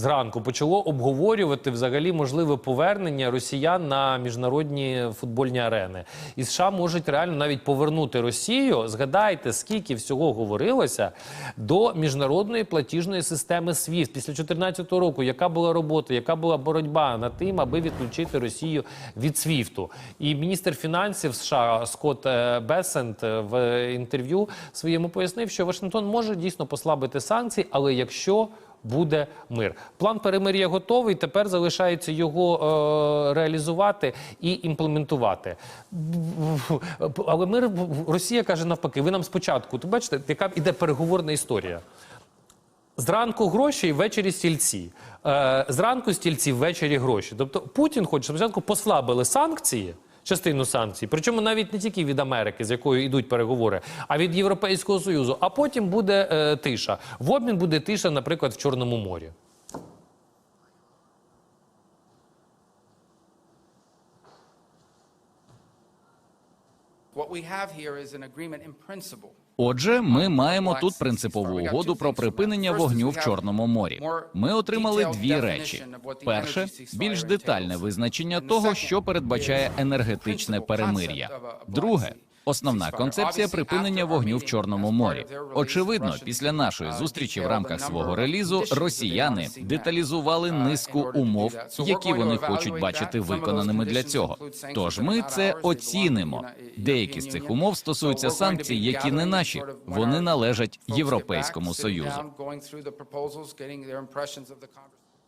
зранку почало обговорювати взагалі можливе повернення росіян на міжнародні футбольні арени. І США можуть реально навіть повернути Росію. Згадайте, скільки всього говорилося до міжнародної платіжної системи SWIFT після 2014 року. Яка була робота, яка була боротьба над тим, аби відключити Росію від SWIFT. І міністр фінансів США Скотт е, Бесент е, в інтерв'ю своєму пояснив, що Вашингтон може дійсно послабити санкції, але якщо буде мир. План перемир'я готовий. Тепер залишається його е, реалізувати і імплементувати. Але мир Росія каже навпаки: ви нам спочатку, то бачите, яка іде переговорна історія. Зранку гроші, ввечері стільці. Е, зранку стільці, ввечері гроші. Тобто Путін хоче, щоб спочатку послабили санкції, частину санкцій, причому навіть не тільки від Америки, з якою йдуть переговори, а від Європейського Союзу. А потім буде е, тиша. В обмін буде тиша, наприклад, в Чорному морі. What we have here is an agreement in principle. Отже, ми маємо тут принципову угоду про припинення вогню в Чорному морі. Ми отримали дві речі: перше більш детальне визначення того, що передбачає енергетичне перемир'я. Друге. Основна концепція припинення вогню в Чорному морі. Очевидно, після нашої зустрічі в рамках свого релізу росіяни деталізували низку умов, які вони хочуть бачити виконаними для цього. Тож ми це оцінимо. Деякі з цих умов стосуються санкцій, які не наші, вони належать Європейському Союзу.